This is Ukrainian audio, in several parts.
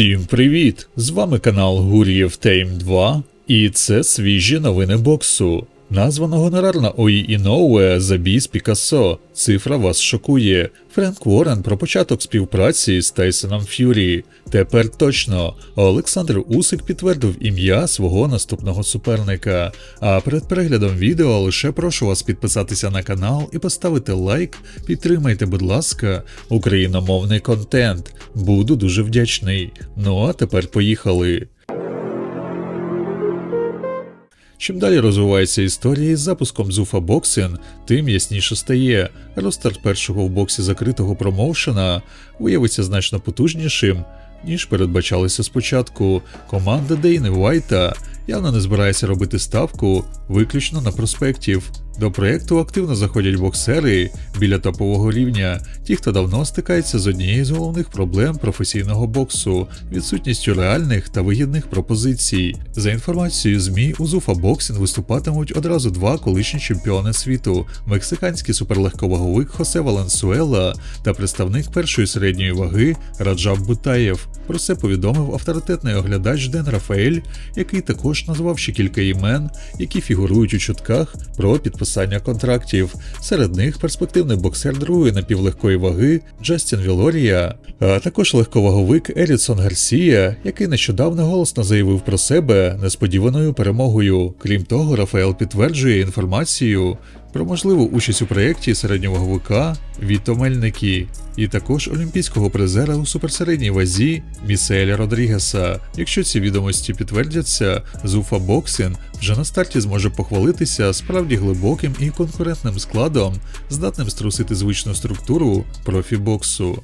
Всім привіт! З вами канал Гур'єв Тейм 2, і це свіжі новини боксу. Назва гонорарна Ої Іноуе Забій з Пікассо. Цифра вас шокує. Френк Уоррен про початок співпраці з Тайсоном Ф'юрі. Тепер точно Олександр Усик підтвердив ім'я свого наступного суперника. А перед переглядом відео лише прошу вас підписатися на канал і поставити лайк. Підтримайте, будь ласка, україномовний контент. Буду дуже вдячний. Ну а тепер поїхали. Чим далі розвивається історія із запуском Зуфа Боксин, тим ясніше стає. Розстарт першого в боксі закритого промоушена виявиться значно потужнішим, ніж передбачалося спочатку. Команда Дейни Вайта явно не збирається робити ставку виключно на проспектів. До проєкту активно заходять боксери біля топового рівня, ті, хто давно стикається з однією з головних проблем професійного боксу відсутністю реальних та вигідних пропозицій. За інформацією ЗМІ, у Зуфа Боксінг виступатимуть одразу два колишні чемпіони світу: мексиканський суперлегковаговик Хосе Валенсуела та представник першої середньої ваги Раджаб Бутаєв. Про це повідомив авторитетний оглядач Ден Рафаель, який також назвав ще кілька імен, які фігурують у чутках про підписання контрактів. Серед них перспективний боксер другої напівлегкої ваги Джастін Вілорія, а також легковаговик Ерісон Гарсія, який нещодавно голосно заявив про себе несподіваною перемогою. Крім того, Рафаел підтверджує інформацію. Про можливу участь у проєкті середньоваговика Віто Мельники і також олімпійського призера у суперсередній вазі Міселя Родрігеса. Якщо ці відомості підтвердяться, Зуфа Боксин вже на старті зможе похвалитися справді глибоким і конкурентним складом, здатним струсити звичну структуру профібоксу.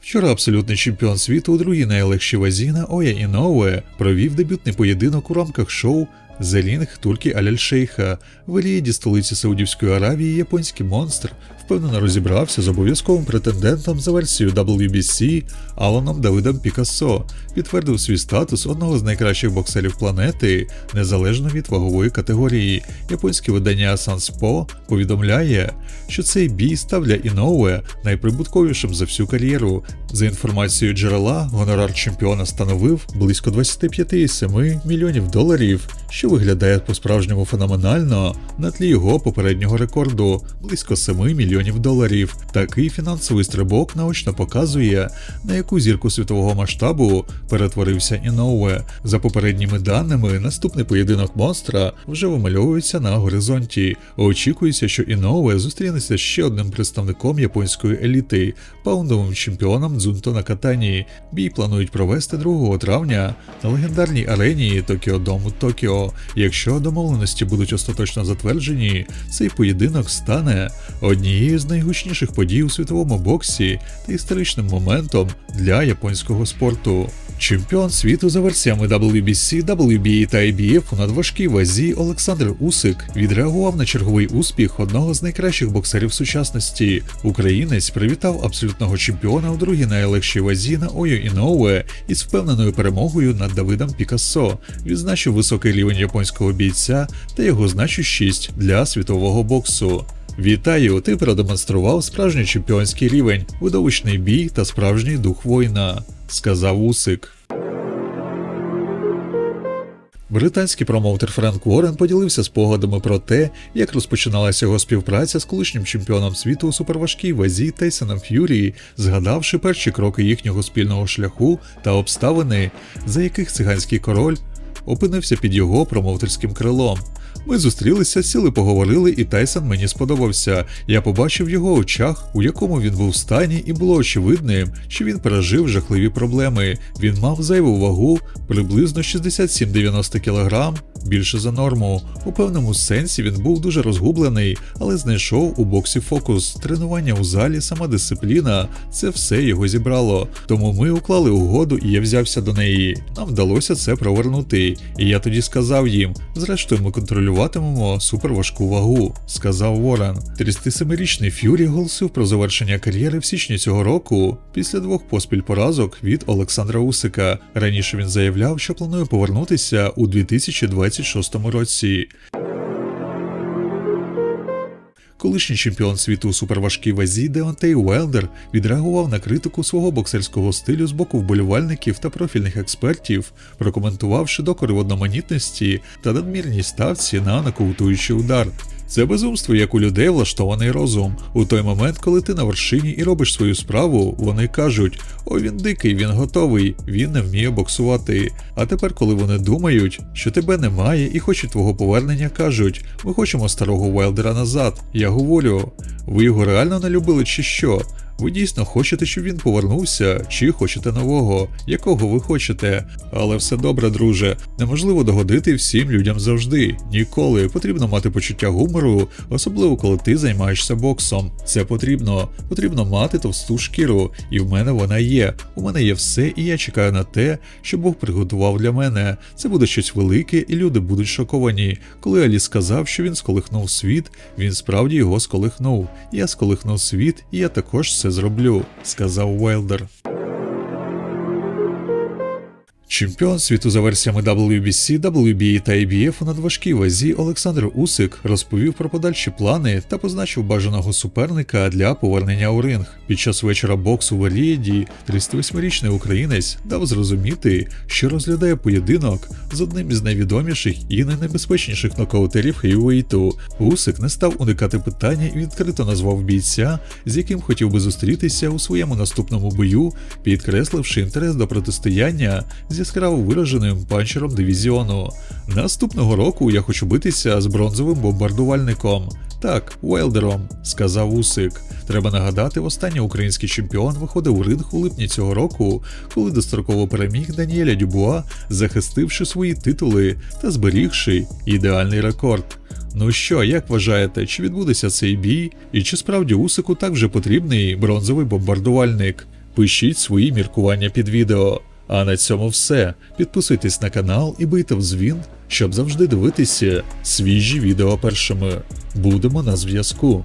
Вчора абсолютний чемпіон світу у другій найлегшій вазі на Оя Іноуе провів дебютний поєдинок у рамках шоу Зелінг Туркі Аляль-Шейха в Ріяді, столиці Саудівської Аравії, японський монстр впевнено розібрався з обов'язковим претендентом за версією WBC Аланом Давидом Пікассо, підтвердив свій статус одного з найкращих боксерів планети, незалежно від вагової категорії. Японське видання Санспо повідомляє, що цей бій став для Іноуе найприбутковішим за всю кар'єру. За інформацією джерела, гонорар чемпіона становив близько 25,7 мільйонів доларів, що виглядає по-справжньому феноменально на тлі його попереднього рекорду близько 7 мільйонів доларів. Такий фінансовий стрибок наочно показує, на яку зірку світового масштабу перетворився Іноуе. За попередніми даними, наступний поєдинок монстра вже вимальовується на горизонті. Очікується, що Іноуе зустрінеться ще одним представником японської еліти, паундовим чемпіоном Дзунто на Катані. Бій планують провести 2 травня на легендарній арені Токіо Дому Токіо. Якщо домовленості будуть остаточно затверджені, цей поєдинок стане однією з найгучніших подій у світовому боксі та історичним моментом для японського спорту. Чемпіон світу за версіями WBC, WBA та IBF у надважкій вазі Олександр Усик відреагував на черговий успіх одного з найкращих боксерів сучасності. Українець привітав абсолютного чемпіона у другій найлегшій вазі на Ою Іноуе із впевненою перемогою над Давидом Пікассо, відзначив високий рівень японського бійця та його значущість для світового боксу. Вітаю! Ти продемонстрував справжній чемпіонський рівень, видовищний бій та справжній дух воїна, сказав Усик. Британський промоутер Френк Уоррен поділився спогадами про те, як розпочиналася його співпраця з колишнім чемпіоном світу у суперважкій вазі Тейсоном Ф'юрі, згадавши перші кроки їхнього спільного шляху та обставини, за яких циганський король опинився під його промоутерським крилом. Ми зустрілися, сіли, поговорили, і Тайсон мені сподобався. Я побачив його очах, у якому він був в стані, і було очевидним, що він пережив жахливі проблеми. Він мав зайву вагу приблизно 67-90 кг, більше за норму. У певному сенсі він був дуже розгублений, але знайшов у боксі фокус. Тренування у залі, сама дисципліна це все його зібрало. Тому ми уклали угоду, і я взявся до неї. Нам вдалося це провернути. І я тоді сказав їм: зрештою, ми контролюватимемо суперважку вагу, сказав Ворен. 37-річний Ф'юрі голосив про завершення кар'єри в січні цього року після двох поспіль поразок від Олександра Усика. Раніше він заявляв, що планує повернутися у 2026 році. Колишній чемпіон світу у суперважкій вазі Деонтей Уелдер відреагував на критику свого боксерського стилю з боку вболівальників та профільних експертів, прокоментувавши докори в одноманітності та надмірній ставці на нокаутуючий удар. Це безумство, як у людей влаштований розум. У той момент, коли ти на вершині і робиш свою справу, вони кажуть: о, він дикий, він готовий, він не вміє боксувати. А тепер, коли вони думають, що тебе немає і хочуть твого повернення, кажуть: ми хочемо старого Уайлдера назад. Я говорю, ви його реально не любили чи що? Ви дійсно хочете, щоб він повернувся, чи хочете нового, якого ви хочете. Але все добре, друже. Неможливо догодити всім людям завжди. Ніколи потрібно мати почуття гумору, особливо коли ти займаєшся боксом. Це потрібно. Потрібно мати товсту шкіру, і в мене вона є. У мене є все, і я чекаю на те, що Бог приготував для мене. Це буде щось велике, і люди будуть шоковані. Коли Алі сказав, що він сколихнув світ, він справді його сколихнув. Я сколихнув світ, і я також це зроблю, сказав Уайлдер. Чемпіон світу за версіями WBC, WBA та IBF у надважкій вазі Олександр Усик розповів про подальші плани та позначив бажаного суперника для повернення у ринг. Під час вечора боксу в Елієді 38-річний українець дав зрозуміти, що розглядає поєдинок з одним із найвідоміших і найнебезпечніших нокаутерів хейвейту. Усик не став уникати питання і відкрито назвав бійця, з яким хотів би зустрітися у своєму наступному бою, підкресливши інтерес до протистояння з яскраво вираженим панчером дивізіону. Наступного року я хочу битися з бронзовим бомбардувальником. Так, Уайлдером, сказав Усик. Треба нагадати, останній український чемпіон виходив у ринг у липні цього року, коли достроково переміг Даніеля Дюбуа, захистивши свої титули та зберігши ідеальний рекорд. Ну що, як вважаєте, чи відбудеться цей бій, і чи справді Усику так вже потрібний бронзовий бомбардувальник? Пишіть свої міркування під відео. А на цьому все. Підписуйтесь на канал і бийте в дзвін, щоб завжди дивитися свіжі відео першими. Будемо на зв'язку.